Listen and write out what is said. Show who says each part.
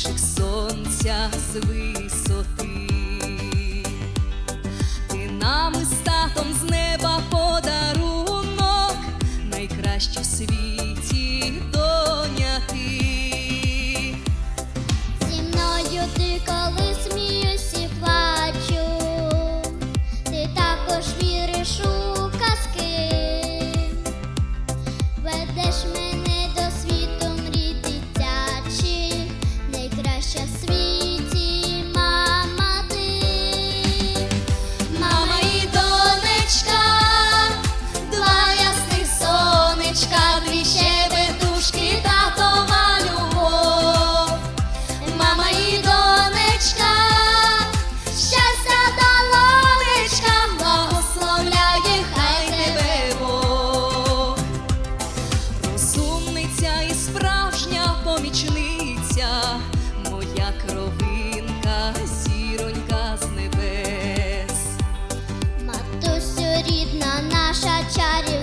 Speaker 1: лучик сонця з висоти, ти нам із татом з неба подарунок, найкраще в світі доня ти.
Speaker 2: Зі мною ти коли сміюсь і плачу, ти також віриш у казки, ведеш мене.
Speaker 1: вся моя кровинка, сіронька з небес,
Speaker 2: матусю рідна, наша чарівна